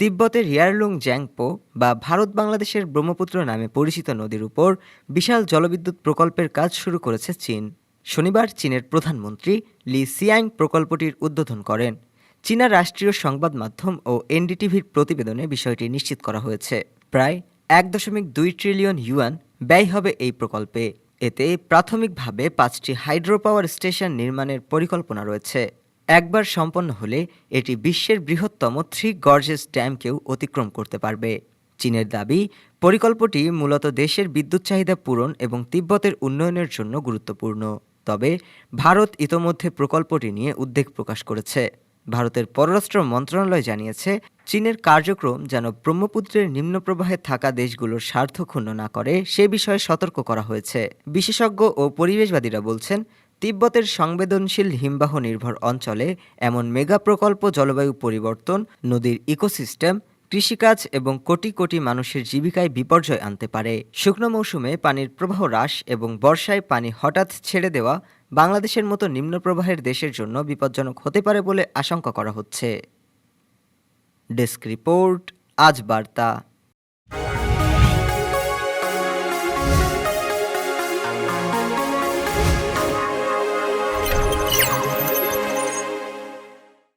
তিব্বতের রিয়ারলুং জ্যাংপো বা ভারত বাংলাদেশের ব্রহ্মপুত্র নামে পরিচিত নদীর উপর বিশাল জলবিদ্যুৎ প্রকল্পের কাজ শুরু করেছে চীন। শনিবার চীনের প্রধানমন্ত্রী লি সিয়াং প্রকল্পটির উদ্বোধন করেন। চীনা রাষ্ট্রীয় সংবাদ মাধ্যম ও এনডিটিভির প্রতিবেদনে বিষয়টি নিশ্চিত করা হয়েছে। প্রায় এক দশমিক দুই ট্রিলিয়ন ইউয়ান ব্যয় হবে এই প্রকল্পে। এতে প্রাথমিকভাবে পাঁচটি হাইড্রো পাওয়ার স্টেশন নির্মাণের পরিকল্পনা রয়েছে। একবার সম্পন্ন হলে এটি বিশ্বের বৃহত্তম থ্রি গর্জেস ড্যামকেও অতিক্রম করতে পারবে। চীনের দাবি, পরিকল্পটি মূলত দেশের বিদ্যুৎ চাহিদা পূরণ এবং তিব্বতের উন্নয়নের জন্য গুরুত্বপূর্ণ। তবে ভারত ইতোমধ্যে প্রকল্পটি নিয়ে উদ্বেগ প্রকাশ করেছে। ভারতের পররাষ্ট্র মন্ত্রণালয় জানিয়েছে, চীনের কার্যক্রম যেন ব্রহ্মপুত্রের নিম্নপ্রবাহে থাকা দেশগুলোর স্বার্থ ক্ষুণ্ণ না করে, সে বিষয়ে সতর্ক করা হয়েছে। বিশেষজ্ঞ ও পরিবেশবাদীরা বলছেন তিব্বতের সংবেদনশীল হিমবাহ নির্ভর অঞ্চলে এমন মেগা প্রকল্প জলবায়ু পরিবর্তন, নদীর ইকোসিস্টেম, কৃষিকাজ এবং কোটি কোটি মানুষের জীবিকায় বিপর্যয় আনতে পারে। শুকনো মৌসুমে পানির প্রবাহ হ্রাস এবং বর্ষায় পানি হঠাৎ ছেড়ে দেওয়া বাংলাদেশের মতো নিম্নপ্রবাহের দেশের জন্য বিপজ্জনক হতে পারে বলে আশঙ্কা করা হচ্ছে। ডেস্ক রিপোর্ট, আজ বার্তা।